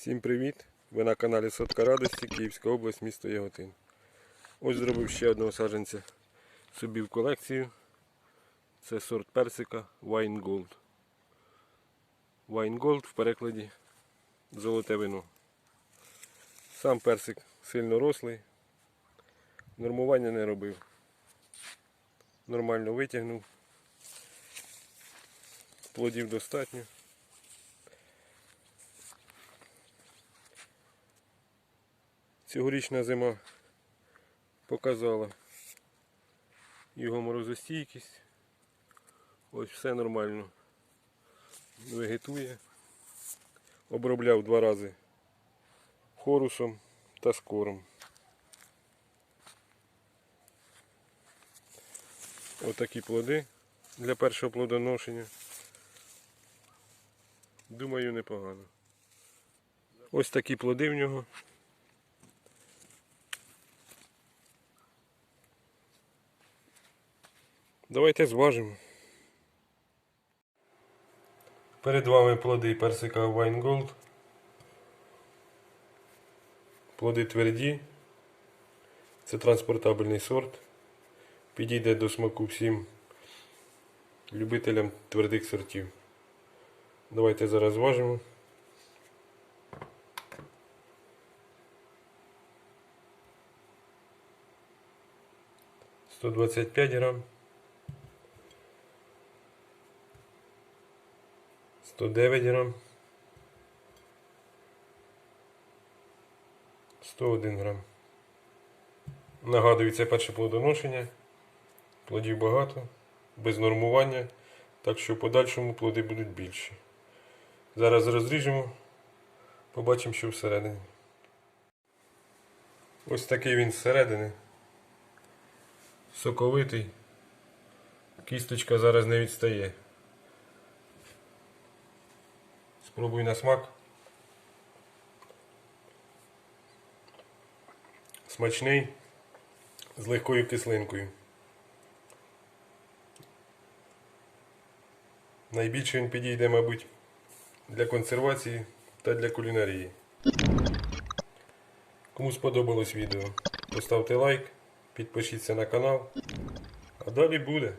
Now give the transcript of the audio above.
Всім привіт! Ви на каналі Сотка Радості, Київська область, місто Яготин. Ось зробив ще одного саджанця собі в колекцію. Це сорт персика Wine Gold. Wine Gold в перекладі золоте вино. Сам персик сильно рослий. Нормування не робив. Нормально витягнув. Плодів достатньо. Цьогорічна зима показала його морозостійкість. Ось все нормально. Вегетує. Обробляв два рази хорусом та скором. Отакі плоди для першого плодоношення. Думаю, непогано. Ось такі плоди в нього. Давайте зважимо. Перед вами плоди персика Gold. Плоди тверді. Це транспортабельний сорт. Підійде до смаку всім любителям твердих сортів. Давайте зараз зважимо. Сто двадцять п'ять грам. 109 грам. 101 грам. Нагадую, це перше плодоношення. Плодів багато, без нормування, так що в подальшому плоди будуть більші. Зараз розріжемо, побачимо, що всередині. Ось такий він зсередини. Соковитий. Кісточка зараз не відстає. Спробуй на смак. Смачний з легкою кислинкою. Найбільше він підійде, мабуть, для консервації та для кулінарії. Кому сподобалось відео, поставте лайк, підпишіться на канал, а далі буде.